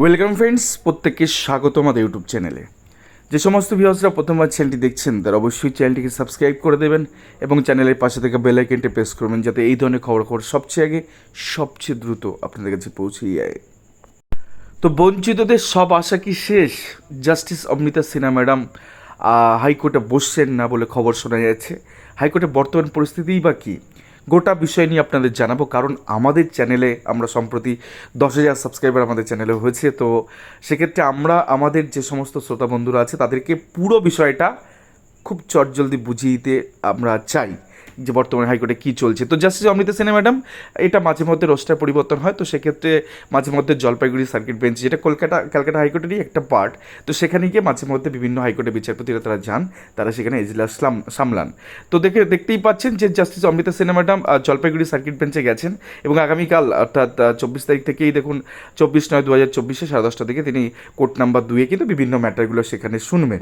Welcome friends প্রত্যেককে স্বাগত আমাদের ইউটিউব চ্যানেলে যে সমস্ত ভিউয়ার্সরা প্রথমবার চ্যানেলটি দেখছেন, তারা অবশ্যই চ্যানেলটিকে সাবস্ক্রাইব করে দেবেন এবং চ্যানেলের পাশে থেকে বেল আইকনটি প্রেস করবেন যাতে এই ধরনের খবর খবর সবচেয়ে আগে, সবচেয়ে দ্রুত আপনাদের কাছে পৌঁছে যায়। তো বঞ্চিতদের সব আশা কি শেষ? জাস্টিস অমৃতা সিনহা ম্যাডাম হাইকোর্টে বসছেন না বলে খবর শোনা যাচ্ছে। হাইকোর্টে বর্তমান পরিস্থিতিই বা কী? গোটা বিষয় নিয়ে আপনাদের জানাব, কারণ আমাদের চ্যানেলে আমরা সম্প্রতি দশ হাজার সাবস্ক্রাইবার আমাদের চ্যানেলে হয়েছে, তো সেক্ষেত্রে আমরা আমাদের যে সমস্ত শ্রোতা বন্ধুরা আছে তাদেরকে পুরো বিষয়টা খুব চটজলদি বুঝিয়ে দিতে আমরা চাই। যে বর্তমানে হাইকোর্টে কী চলছে। তো জাস্টিস অমৃতা সেনা ম্যাডাম এটা মাঝে মধ্যে রোস্টার পরিবর্তন হয়, তো সেক্ষেত্রে মাঝে মধ্যে জলপাইগুড়ি সার্কিট বেঞ্চ যেটা কলকাতা, ক্যালকাটা হাইকোর্টেরই একটা পার্ট তো সেখানে গিয়ে মাঝে মধ্যে বিভিন্ন হাইকোর্টের বিচারপতিরা তারা যান, তারা সেখানে এজলাস সাম- সামলান। তো দেখে, দেখতেই পাচ্ছেন যে জাস্টিস অমৃতা সেনা ম্যাডাম জলপাইগুড়ি সার্কিট বেঞ্চে গেছেন এবং আগামীকাল, অর্থাৎ চব্বিশ তারিখ থেকেই দেখুন, চব্বিশ নয় দু হাজার চব্বিশে সাড়ে দশটা থেকে তিনি কোর্ট নাম্বার দুয়ে কিন্তু বিভিন্ন ম্যাটারগুলো সেখানে শুনবেন।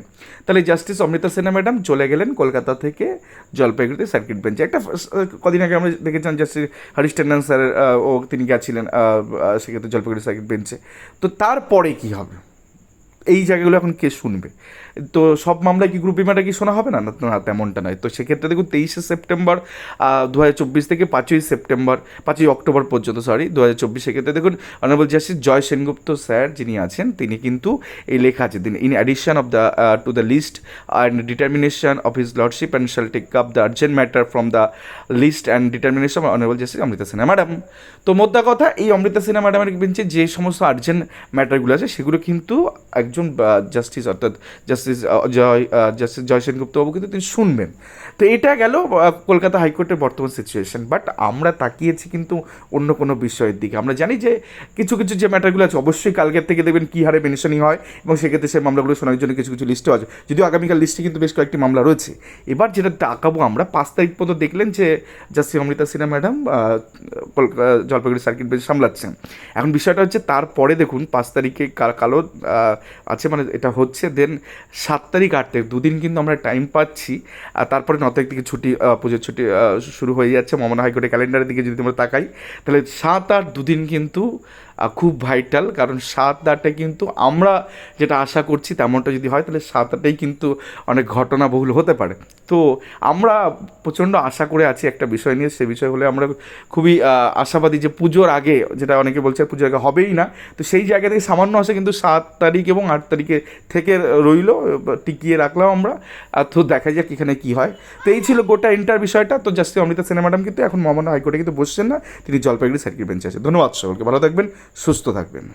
তাহলে জাস্টিস অমৃতা সেনা ম্যাডাম চলে গেলেন কলকাতা থেকে জলপাইগুড়িতে সার্কিট বেঞ্চে একটা কদিন আগে আমরা দেখেছিলাম জাস্টিস হরিশ ট্যান্ডন স্যার ও তিনি গেছিলেন সেক্ষেত্রে জলপাইগুড়ি সার্কিট বেঞ্চে। তো তারপরে কি হবে? এই জায়গাগুলো এখন কে শুনবে? তো সব মামলায় কি গ্রুপ বিমাটা কি শোনা হবে? না না তেমনটা নয়। তো সেক্ষেত্রে দেখুন, তেইশে সেপ্টেম্বর দু চব্বিশ থেকে পাঁচই সেপ্টেম্বর, পাঁচই অক্টোবর পর্যন্ত সরি দু হাজার চব্বিশ সেক্ষেত্রে দেখুন honourable justice Joy Sengupta sir যিনি আছেন, তিনি কিন্তু এই লেখা আছে। তিনি in addition of the to the list and determination of his lordship and shall take up the urgent matter from the list and determination honourable justice Amrita Sinha madam তো মোদ্দা কথা, এই অমৃতা সিনহা ম্যাডামের বেঞ্চে যে সমস্ত আর্জেন্ট ম্যাটারগুলো আছে, সেগুলো কিন্তু একজন জাস্টিস অর্থাৎ জাস্টিস জয় জাস্টিস জয় সেনগুপ্ত বাবু কিন্তু তিনি শুনবেন। তো এটা গেল কলকাতা হাইকোর্টের বর্তমান সিচুয়েশন বাট আমরা তাকিয়েছি কিন্তু অন্য কোনো বিষয়ের দিকে। আমরা জানি যে কিছু কিছু যে ম্যাটারগুলো আছে, অবশ্যই কালকের থেকে দেখবেন কী হারে মেনশনিং হয়, এবং সেক্ষেত্রে সেই মামলাগুলো শোনার জন্য কিছু কিছু লিস্টও আছে। যদিও আগামীকাল লিস্টে কিন্তু বেশ কয়েকটি মামলা রয়েছে। এবার যেটা তাকাবো আমরা, পাঁচ তারিখ পর্যন্ত দেখলেন যে justice Amrita Sinha madam Kolkata Jalpaiguri circuit bench সামলাচ্ছেন। এখন বিষয়টা হচ্ছে, তারপরে দেখুন, পাঁচ তারিখে কাল- আছে মানে এটা হচ্ছে দেন সাত তারিখ আট তারিখ দুদিন কিন্তু আমরা টাইম পাচ্ছি, আর তারপরে ন তারিখ থেকে ছুটি পুজোর ছুটি শুরু হয়ে যাচ্ছে। মমনা হাইকোর্টের ক্যালেন্ডারের দিকে যদি আমরা তাকাই, তাহলে সাত আট দুদিন কিন্তু খুব ভাইটাল কারণ সাত কিন্তু আমরা যেটা আশা করছি তেমনটা যদি হয়, তাহলে সাত আটেই কিন্তু অনেক ঘটনা বহুল হতে পারে। তো আমরা প্রচণ্ড আশা করে আছি একটা বিষয় নিয়ে, সে বিষয় হলে আমরা খুবই আশাবাদী যে পুজোর আগে, যেটা অনেকে বলছে পুজোর আগে হবেই না, তো সেই জায়গা থেকে সামান্য আসে কিন্তু সাত তারিখ এবং আট তারিখে থেকে রইল, টিকিয়ে রাখলাম আমরা, আর তো দেখা যাক এখানে কি হয়। তো এই ছিল গোটা ইন্টার বিষয়টা, তো জাস্টিস অমৃতা সিনহা ম্যাডাম কিন্তু এখন মমনা হাইকোর্টে কিন্তু বসছেন না, তিনি জলপাইগুড়ি সার্কিট বেঞ্চে আছে ধন্যবাদ সকলকে, ভালো থাকবেন সুস্থ থাকবেন।